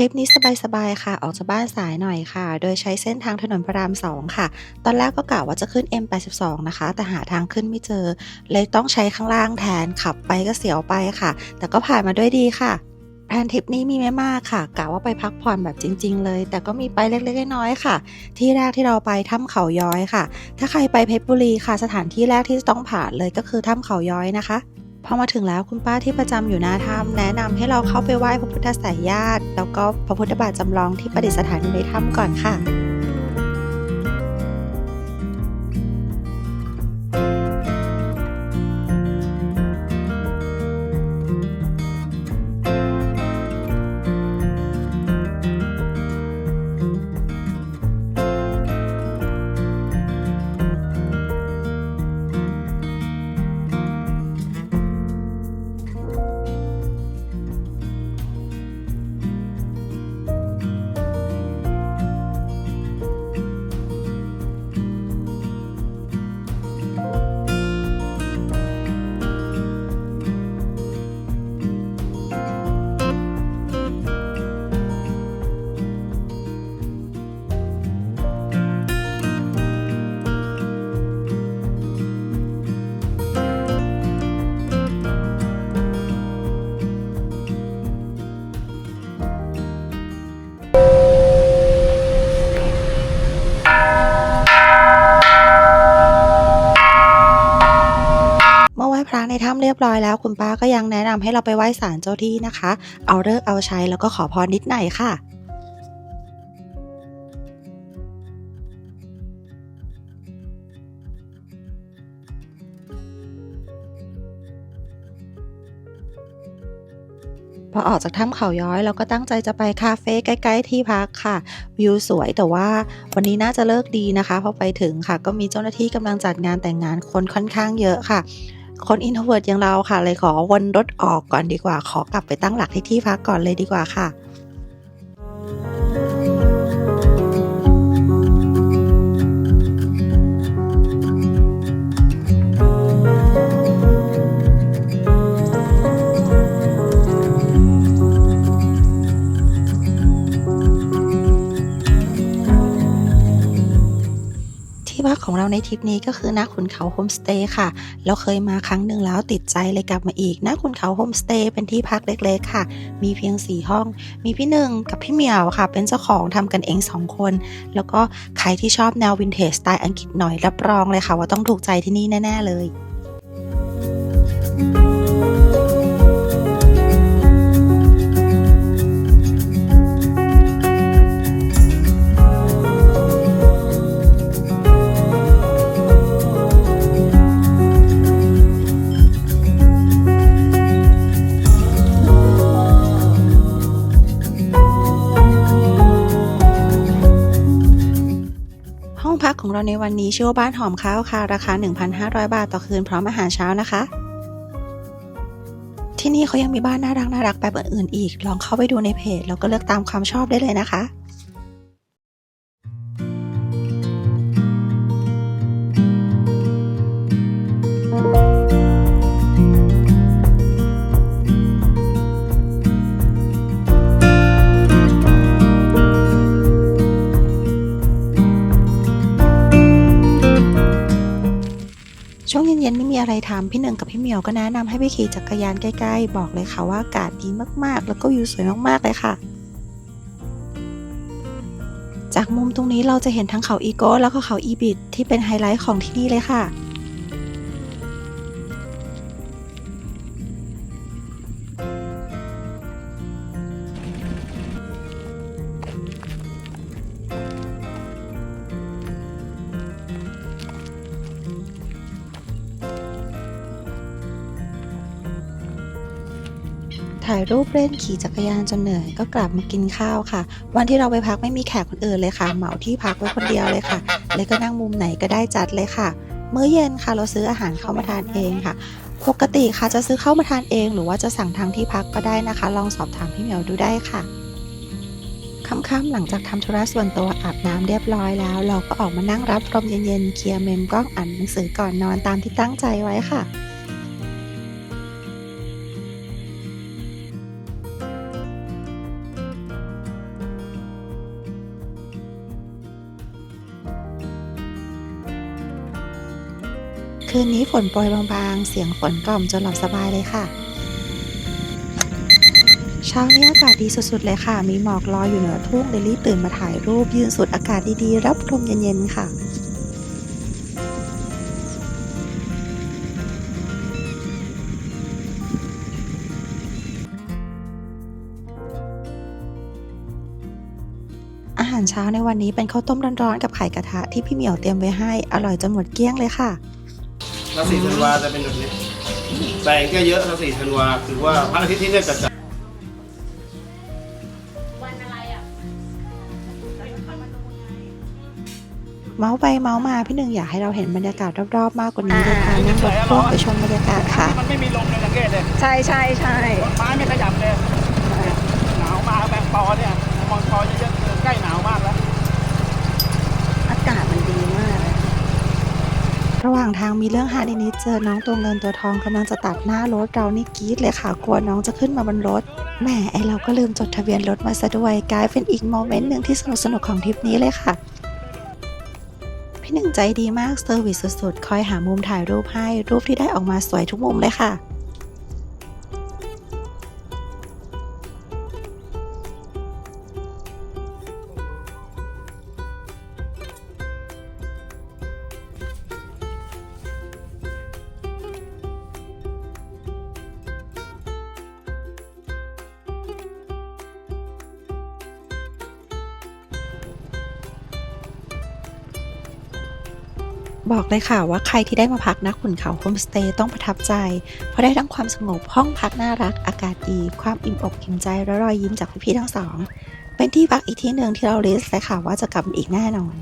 ทริปนี้สบายๆค่ะ ออกจากบ้านสายหน่อยค่ะ โดยใช้เส้นทางถนนพระราม 2 ค่ะ ตอนแรกก็กะว่าจะขึ้น M82 นะคะ แต่หาทางขึ้นไม่เจอ เลยต้องใช้ข้างล่างแทน ขับไปก็เสียวไปค่ะ แต่ก็ผ่านมาด้วยดีค่ะแผนทริปนี้มีไม่มากค่ะกะว่าไปพักผ่อนแบบจริง ๆ เลย แต่ก็มีไปเล็กๆน้อยๆค่ะ ที่แรกที่เราไปถ้ำเขาย้อยค่ะ ถ้าใครไปเพชรบุรีค่ะ สถานที่แรกที่ต้องผ่านเลยก็คือถ้ำเขาย้อยนะคะ พอมาถึงแล้วคุณป้าที่ประจำอยู่หน้าถ้ำแนะนำให้เราเข้าไปไหว้พระพุทธสายญาติ แล้วก็พระพุทธบาทจำลองที่ประดิษฐานอยู่ในถ้ำก่อนค่ะ ถ้ำเรียบร้อยแล้วคุณป้าก็ยังแนะนำให้เราไปไหว้ศาลเจ้าที่นะคะ เอาเลิกเอาใช้แล้วก็ขอพรนิดหน่อยค่ะพอออกจากถ้ำเขาย้อยเราก็ตั้งใจจะไปคาเฟ่ใกล้ ๆ ที่พักค่ะ วิวสวยแต่ว่าวันนี้น่าจะเลิกดีนะคะพอไปถึงค่ะ ก็มีเจ้าหน้าที่กำลังจัดงานแต่งงานคนค่อนข้างเยอะค่ะ คนอินโทรเวิร์ดอย่างเราค่ะเลยขอวนรถออกก่อนดีกว่า ขอกลับไปตั้งหลักที่ที่พักก่อนเลยดีกว่าค่ะ ที่พักของเราในทริปนี้ก็คือน้าขุนเขาโฮมสเตย์ค่ะ เราเคยมาครั้งหนึ่งแล้วติดใจเลยกลับมาอีกน้าขุนเขาโฮมสเตย์เป็นที่พักเล็กๆค่ะ มีเพียง 4 ห้อง มีพี่หนึ่งกับพี่เหมียวค่ะ เป็นเจ้าของทำกันเอง 2 คน แล้วก็ใครที่ชอบแนววินเทจสไตล์อังกฤษหน่อยรับรองเลยค่ะ ว่าต้องถูกใจที่นี่แน่ ๆ เลยห้อ ของเราในวันนี้ชื่อว่าบ้านหอมข้าวค่ะ ราคา 1,500 บาทต่อคืนพร้อมอาหารเช้านะคะ ที่นี่เขายังมีบ้านน่ารักน่ารักแบบอื่นๆอีก ลองเข้าไปดูในเพจแล้วก็เลือกตามความชอบได้เลยนะคะ ย็นไม่มีอะไรทำพี่หนึ่งกับพี่เหมียวก็แนะนำให้ไปขี่จักรยานใกล้ๆ บอกเลยค่ะว่าอากาศดีมากๆ แล้วก็วิวสวยมากๆเลยค่ะ จากมุมตรงนี้เราจะเห็นทั้งเขาอีโก้แล้วก็เขาอีบิดที่เป็นไฮไลท์ของที่นี่เลยค่ะ ถ่ายรูปเล่นขี่จักรยานจนเหนื่อยก็กลับมากินข้าวค่ะ วันที่เราไปพักไม่มีแขกคนอื่นเลยค่ะ เหมาที่พักไว้คนเดียวเลยค่ะ เลยก็นั่งมุมไหนก็ได้จัดเลยค่ะ มื้อเย็นค่ะเราซื้ออาหารเข้ามาทานเองค่ะ ปกติค่ะจะซื้อเข้ามาทานเองหรือว่าจะสั่งทางที่พักก็ได้นะคะ ลองสอบถามพี่เหมียวดูได้ค่ะค่ำๆหลังจากทำธุระส่วนตัวอาบน้ำเรียบร้อยแล้ว เราก็ออกมานั่งรับลมเย็นๆเคลียร์เมมกล้องอ่านหนังสือก่อนนอนตามที่ตั้งใจไว้ค่ะ คืนนี้ฝนโปรยบางๆ เสียงฝนกล่อมจนหลับสบายเลยค่ะ เช้านี้อากาศดีสุดๆเลยค่ะ มีหมอกลอยอยู่เหนือทุ่งเลยรีบตื่นมาถ่ายรูปยืนสูดอากาศดีๆ รับลมเย็นๆค่ะอาหารเช้าในวันนี้เป็นข้าวต้มร้อนๆกับไข่กระทะที่พี่เหมียวเตรียมไว้ให้ อร่อยจนหมดเกลี้ยงเลยค่ะ แล้วสี่ธันวาจะเป็นแบบนี้แสงก็เยอะแล้วสี่ธันวาคือว่าพระอาทิตย์ที่เนี่ยจะจัดวันอะไรอะเมาส์ไปเมาส์มาพี่หนึ่งอยากให้เราเห็นบรรยากาศรอบๆมากกว่านี้เลยค่ะนั่งรถพ่วงไปชมบรรยากาศค่ะ มันไม่มีลมเลยสังเกตเลยใช่ใช่ใช่ต้นไม้ไม่ขยับเลยหนาวมากแบงปอเนี่ยมองปอเยอะๆคือใกล้หนาวมากแล้ว อากาศมันดีมากเลย ระหว่างทางมีเรื่องฮานิดเจอน้องตัวเงินตัวทองกำลังจะตัดหน้ารถเรานี่กรี๊ดเลยค่ะกลัวน้องจะขึ้นมาบนรถแหมไอเราก็ลืมจดทะเบียนรถมาซะด้วยกลายเป็นอีกโมเมนต์หนึ่งที่สนุกสนุกของทริปนี้เลยค่ะพี่หนึ่งใจดีมากเซอร์วิสสุดๆคอยหามุมถ่ายรูปให้รูปที่ได้ออกมาสวยทุกมุมเลยค่ะ บอกเลยค่ะว่าใครที่ได้มาพักนักขุนเขาโฮมสเตย์ต้องประทับใจ เพราะได้ทั้งความสงบห้องพักน่ารักอากาศดี ความอิ่มอกอิ่มใจและรอยยิ้มจากพี่ๆทั้งสอง เป็นที่พักอีกที่หนึ่งที่เราลิสต์เลยค่ะว่าจะกลับอีกแน่นอน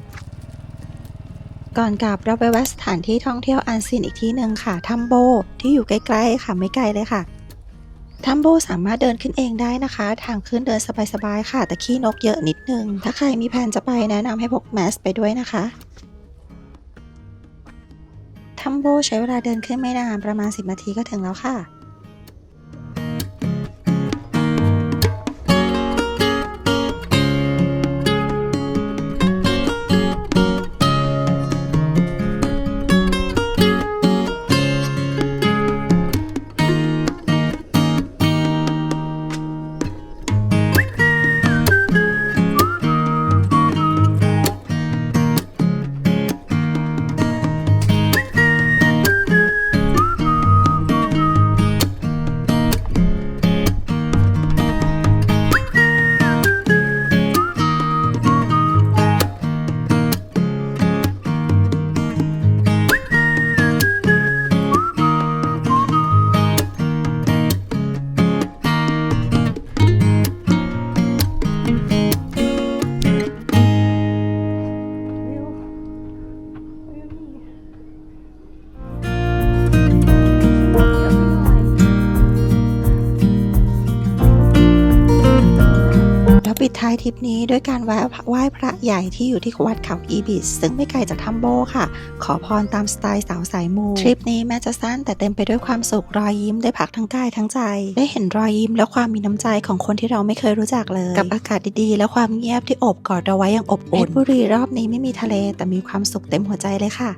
ก่อนกลับเราไปแวะสถานที่ท่องเที่ยวอันซีนอีกที่หนึ่งค่ะทัมโบ ที่อยู่ใกล้ๆค่ะไม่ไกลเลยค่ะทัมโบสามารถเดินขึ้นเองได้นะคะ ทางขึ้นเดินสบายๆค่ะ แต่ขี้นกเยอะนิดนึง ถ้าใครมีแผนจะไปแนะนำให้พกแมสไปด้วยนะคะ ทัมโบใช้เวลาเดินขึ้นไม่นานประมาณ 10 นาทีก็ถึงแล้วค่ะ ท้ายทริปนี้ด้วยการแวะไหว้พระใหญ่ที่อยู่ที่วัดเขาอีบิสซึ่งไม่ไกลจากทัมโบค่ะ ขอพรตามสไตล์สาวสายมู ทริปนี้แม้จะสั้นแต่เต็มไปด้วยความสุขรอยยิ้มได้พักทั้งกายทั้งใจ ได้เห็นรอยยิ้มและความมีน้ำใจของคนที่เราไม่เคยรู้จักเลย กับอากาศดีๆ และความเงียบที่อบกอดเราไว้อย่างอบอุ่นเพชรบุรีรอบนี้ไม่มีทะเลแต่มีความสุขเต็มหัวใจเลยค่ะ